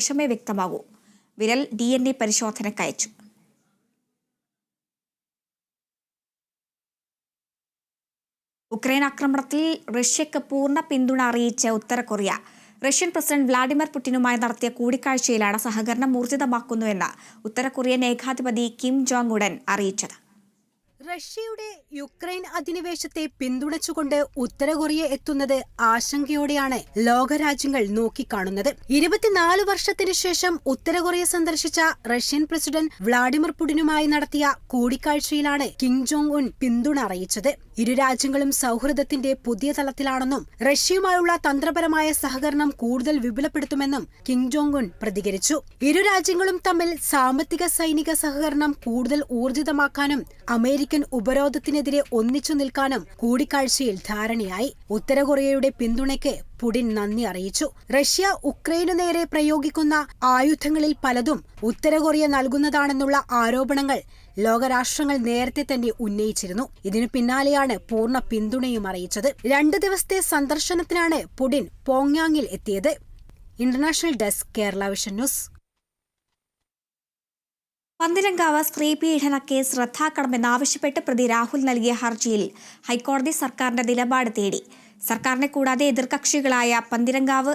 ശേഷമേ വ്യക്തമാകൂ. വിരൽ ഡി എൻ എ പരിശോധനക്കയച്ചു ഉക്രൈൻ ആക്രമണത്തിൽ റഷ്യക്ക് പൂർണ പിന്തുണ അറിയിച്ച ഉത്തര കൊറിയ. റഷ്യൻ പ്രസിഡന്റ് വ്ളാഡിമിർ പുടിനുമായി നടത്തിയ കൂടിക്കാഴ്ചയിലാണ് സഹകരണം ഊർജിതമാക്കുന്നുവെന്ന് ഉത്തര കൊറിയൻ ഏകാധിപതി കിം ജോങ് ഉടൻ അറിയിച്ചത്. റഷ്യയുടെ യുക്രൈൻ അധിനിവേശത്തെ പിന്തുണച്ചുകൊണ്ട് ഉത്തര കൊറിയ എത്തുന്നത് ആശങ്കയോടെയാണ് ലോകരാജ്യങ്ങൾ നോക്കിക്കാണുന്നത്. ഇരുപത്തിനാല് വർഷത്തിനു ശേഷം ഉത്തര കൊറിയ സന്ദർശിച്ച റഷ്യൻ പ്രസിഡന്റ് വ്ളാഡിമിർ പുടിനുമായി നടത്തിയ കൂടിക്കാഴ്ചയിലാണ് കിം ജോങ് ഉൻ പിന്തുണ അറിയിച്ചത്. ഇരു രാജ്യങ്ങളും സൗഹൃദത്തിന്റെ പുതിയ തലത്തിലാണെന്നും റഷ്യയുമായുള്ള തന്ത്രപരമായ സഹകരണം കൂടുതൽ വിപുലപ്പെടുത്തുമെന്നും കിം ജോങ് ഉൻ പ്രതികരിച്ചു. ഇരു രാജ്യങ്ങളും തമ്മിൽ സാമ്പത്തിക സൈനിക സഹകരണം കൂടുതൽ ഊർജിതമാക്കാനും അമേരിക്കൻ ഉപരോധത്തിനെതിരെ ഒന്നിച്ചു നിൽക്കാനും കൂടിക്കാഴ്ചയിൽ ധാരണയായി. ഉത്തര കൊറിയയുടെ പിന്തുണയ്ക്ക് പുടിൻ നന്ദി അറിയിച്ചു. റഷ്യ ഉക്രൈനു നേരെ പ്രയോഗിക്കുന്ന ആയുധങ്ങളിൽ പലതും ഉത്തര കൊറിയ നൽകുന്നതാണെന്നുള്ള ആരോപണങ്ങൾ ലോകരാഷ്ട്രങ്ങൾ നേരത്തെ തന്നെ ഉന്നയിച്ചിരുന്നു. ഇതിനു പിന്നാലെയാണ് പൂർണ പിന്തുണയും അറിയിച്ചത്. രണ്ട് ദിവസത്തെ സന്ദർശനത്തിനാണ് പുടിൻ പോങ്യാങ്ങിൽ എത്തിയത്. International desk Kerala vision news. Pantheerankavu സ്ത്രീ പീഡന കേസ് റദ്ദാക്കണമെന്നാവശ്യപ്പെട്ട് പ്രതി രാഹുൽ നൽകിയ ഹർജിയിൽ ഹൈക്കോടതി സർക്കാരിന്റെ നിലപാട് തേടി. സർക്കാരിനെ കൂടാതെ എതിർകക്ഷികളായ പന്തിരങ്കാവ്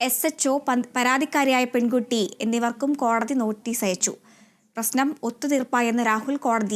എസ് എച്ച് ഒ പരാതിക്കാരിയായ പെൺകുട്ടി എന്നിവർക്കും കോടതി നോട്ടീസ് അയച്ചു. പ്രശ്നം ഒത്തുതീർപ്പായെന്ന് രാഹുൽ കോടതി